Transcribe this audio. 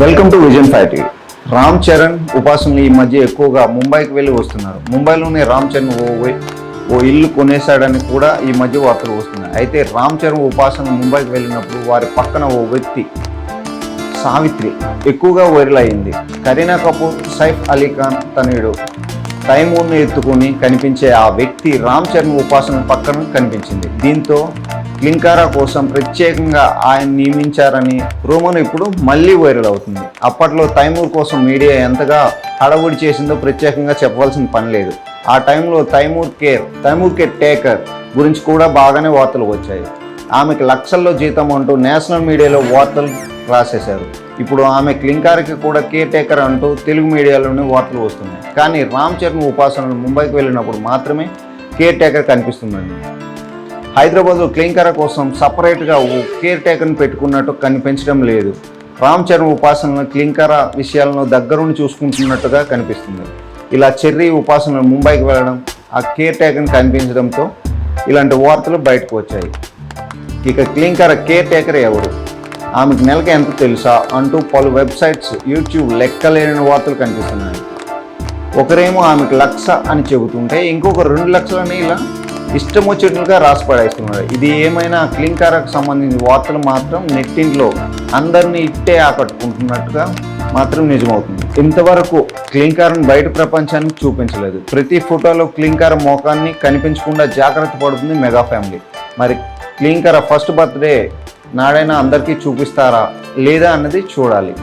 Welcome to vision five Ram Charan ఉపాసనలు ఈ మధ్య ఎక్కువగా ముంబైకి వెళ్ళి వస్తున్నారు. ముంబైలోనే రామ్ చరణ్ ఓ ఓ ఇల్లు కొనేశాడని కూడా ఈ మధ్య వార్తలు వస్తున్నాయి. అయితే రామ్ చరణ్ ఉపాసన ముంబైకి వెళ్ళినప్పుడు వారి పక్కన ఓ వ్యక్తి సావిత్రి ఎక్కువగా వైరల్ అయింది. కరీనా కపూర్ సైఫ్ అలీ ఖాన్ తనయుడు తైమూర్ను ఎత్తుకుని కనిపించే ఆ వ్యక్తి రామ్ చరణ్ ఉపాసన పక్కన కనిపించింది. దీంతో క్లింకారా కోసం ప్రత్యేకంగా ఆయన నియమించారని రూమర్ ఇప్పుడు మళ్ళీ వైరల్ అవుతుంది. అప్పట్లో తైమూర్ కోసం మీడియా ఎంతగా హడవుడి చేసిందో ప్రత్యేకంగా చెప్పవలసిన పని లేదు. ఆ టైంలో Taimur care Taimur caretaker గురించి కూడా బాగానే వార్తలు వచ్చాయి. ఆమెకి లక్షల్లో జీతం అంటూ నేషనల్ మీడియాలో వార్తలు రాసేశారు. ఇప్పుడు ఆమె క్లింకారికి కూడా కేర్ టేకర్ అంటూ తెలుగు మీడియాలోనే వార్తలు వస్తున్నాయి. కానీ రామ్ చరణ్ ఉపాసనలు ముంబైకి వెళ్ళినప్పుడు మాత్రమే కేర్ టేకర్ కనిపిస్తుందండి. హైదరాబాద్లో క్లింకర కోసం సపరేట్గా ఓ కేర్ టేకర్ని పెట్టుకున్నట్టు కనిపించడం లేదు. రామ్ చరణ్ ఉపాసనలు క్లింకర విషయాలను దగ్గరుండి చూసుకుంటున్నట్టుగా కనిపిస్తుంది. ఇలా చెర్రీ ఉపాసనలు ముంబైకి వెళ్ళడం ఆ కేర్ టేకర్ని కనిపించడంతో ఇలాంటి వార్తలు బయటకు వచ్చాయి. ఇక క్లింకర కేర్ టేకర్ ఎవరు ఆమెకు నెలకి ఎంత తెలుసా అంటూ పలు వెబ్సైట్స్ యూట్యూబ్ లెక్కలేని వార్తలు కనిపిస్తున్నాయి. ఒకరేమో ఆమెకు లక్ష అని చెబుతుంటే ఇంకొక రెండు లక్షలని ఇలా ఇష్టం వచ్చినట్లుగా రాసి పడేస్తున్నారు ఇది ఏమైనా క్లింకారకు సంబంధించిన వార్తలు మాత్రం నెట్టింట్లో అందరినీ ఇట్టే ఆకట్టుకుంటున్నట్టుగా మాత్రం నిజమవుతుంది. ఇంతవరకు క్లింకారం బయట ప్రపంచానికి చూపించలేదు. ప్రతి ఫోటోలో క్లింకార మోకాన్ని కనిపించకుండా జాగ్రత్త పడుతుంది మెగా ఫ్యామిలీ. మరి క్లింకార ఫస్ట్ బర్త్డే నాడైనా అందరికీ చూపిస్తారా లేదా అన్నది చూడాలి.